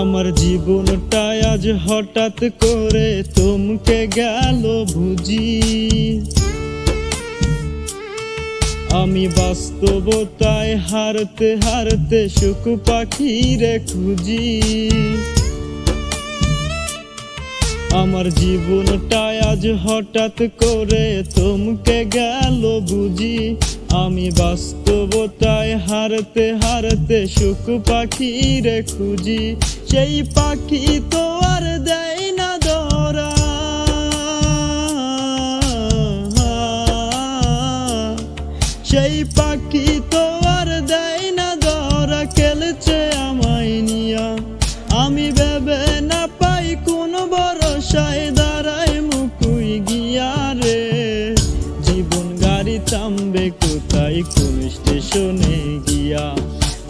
আমার জীবনটা আজ হঠাৎ করে তোমকে গেল বুঝি। আমি বাস্তবতায় হারতে হারতে সুখ পাখিরে খুঁজি। আমার জীবনটা আজ হঠাৎ করে তোমকে গেল বুঝি। আমি বাস্তবতায় হারতে হারতে সুখ পাখিরে খুঁজি। সেই পাখি তো আর দেয় না ধরা সেই পাখি তো আর দেয় না ধরা খেলছে আমায় নিয়া। আমি ভেবে না পাই কোন ভরসায় দাঁড়ায় মুকুই গিয়া রে। জীবন গাড়ি থামবে কোথায়? কোন স্টেশনে গিয়া?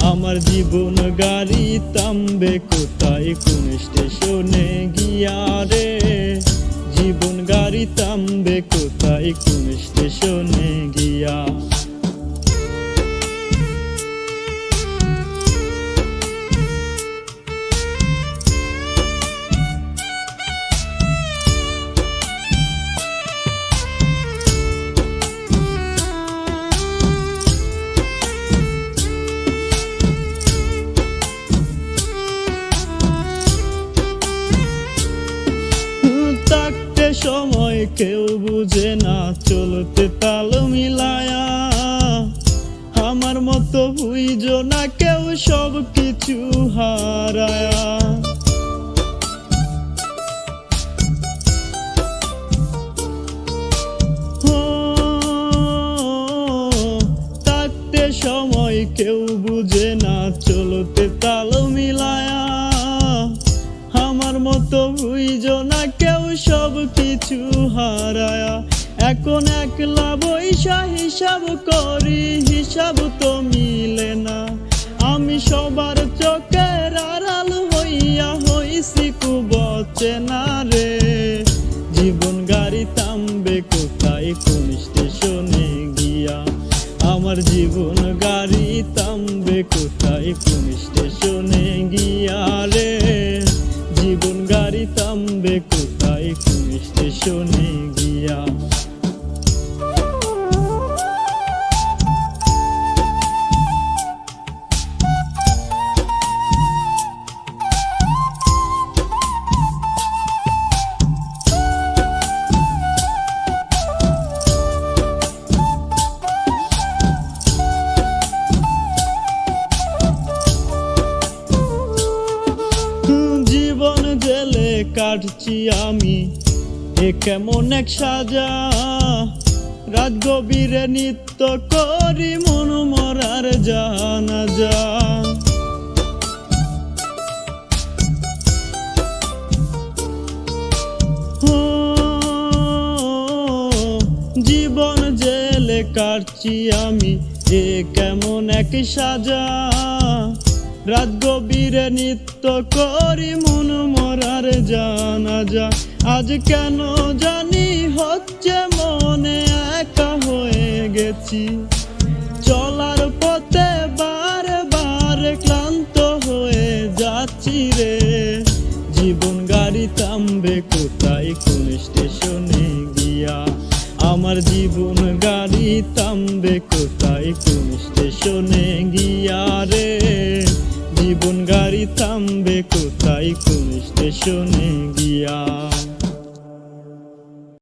আমার জীবন গাড়ি থামবে কোথায়? কোন স্টেশনে গিয়া রে? জীবন গাড়ি থামবে কোথায়? কোন স্টেশনে গিয়া? সময় কেউ বুঝে না চলতে তাল মিলায়া। আমার মতো বুঝো না কেউ সব কিছু হারায়া। সময় কেউ মতো বুঝো না কেউ সব কিছু হারায়া। এখন একলা বৈশা হিসাব করি, হিসাব তো মিলে না। আমি সবার চোখের আড়াল হইয়া হইছি খুব না রে। জীবন গাড়ি থামবে কোথায়? কোন স্টেশনে গিয়া? আমার জীবন গাড়ি থামবে কোথায়? কোন স্টেশনে গিয়া রে? জীবন গাড়ি থামবে কোথায়? কোন স্টেশনে গিয়া? কাটছি আমি। এ কেমন এক সাজা। রাত গভীরে নিত্য করি মন মরার জানা যা জীবন জেলে কাটছি আমি। এ কেমন এক সাজা। রাত নিত্য করি মন মরার জানা যা আজ কেন জানি হচ্ছে মনে একা হয়ে গেছি। চলার পথে বারে বারে ক্লান্ত হয়ে যাচ্ছি রে। জীবন গাড়ি থামবে কোথায়? কোন স্টেশনে গিয়া? আমার জীবন গাড়ি থামবে কোথায়? থামবে কোথায়? কোন স্টেশনে গিয়া